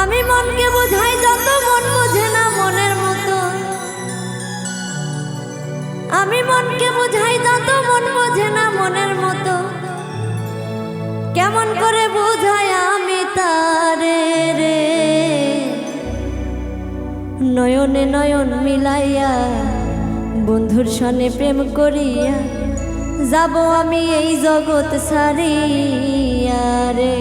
আমি মনকে বোঝাই যত মন বোঝে না মনের মতো। আমি মনকে বোঝাই যত মন বোঝে না মনের মতো। কেমন করে বোঝাই আমি তারে রে? নয়নে নয়ন মিলাইয়া, বন্ধুর সনে প্রেম করিয়া, যাব আমি এই জগৎ সারিয়া রে।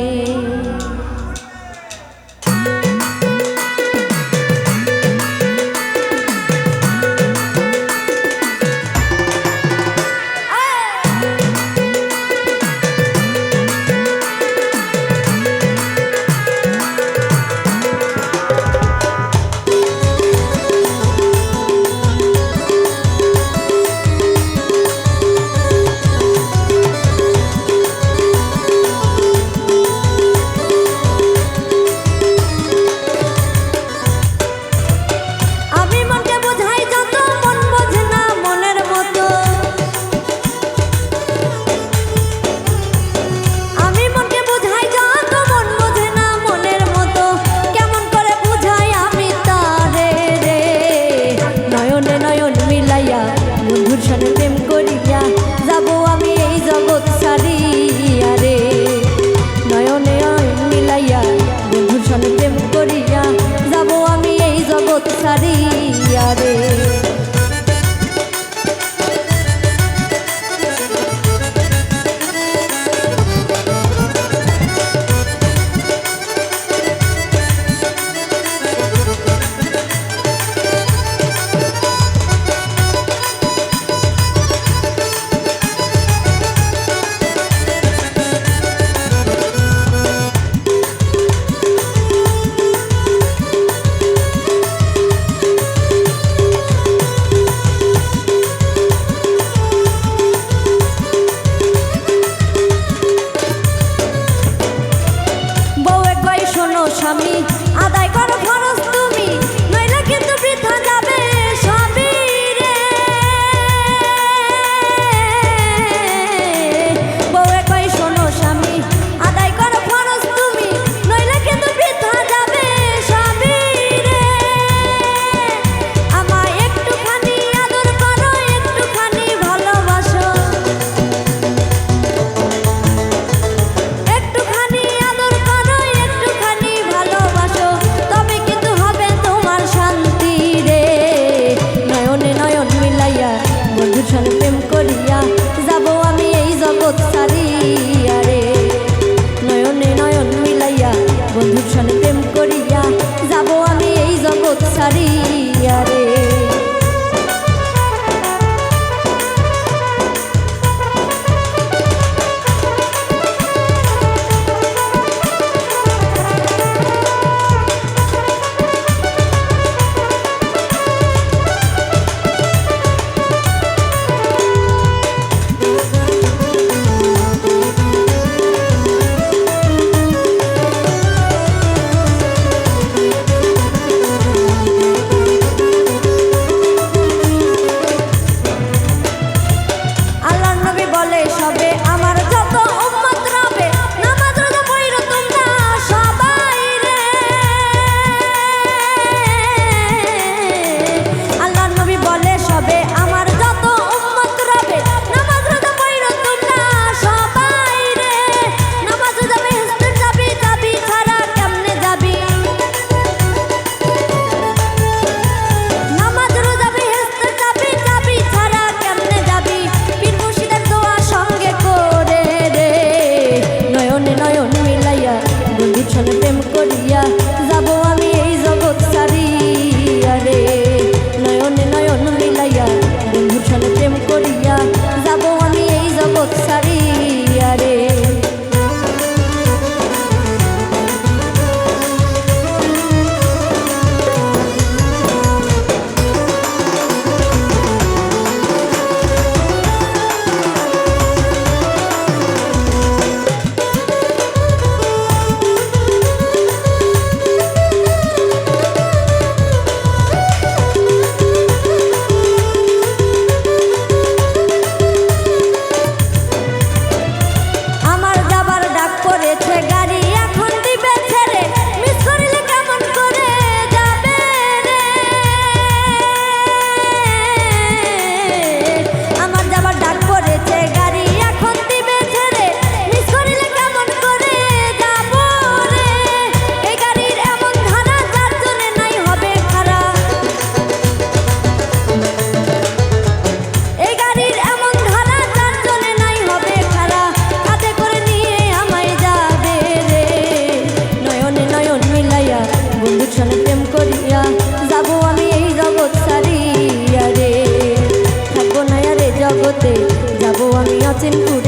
হাসিনপুর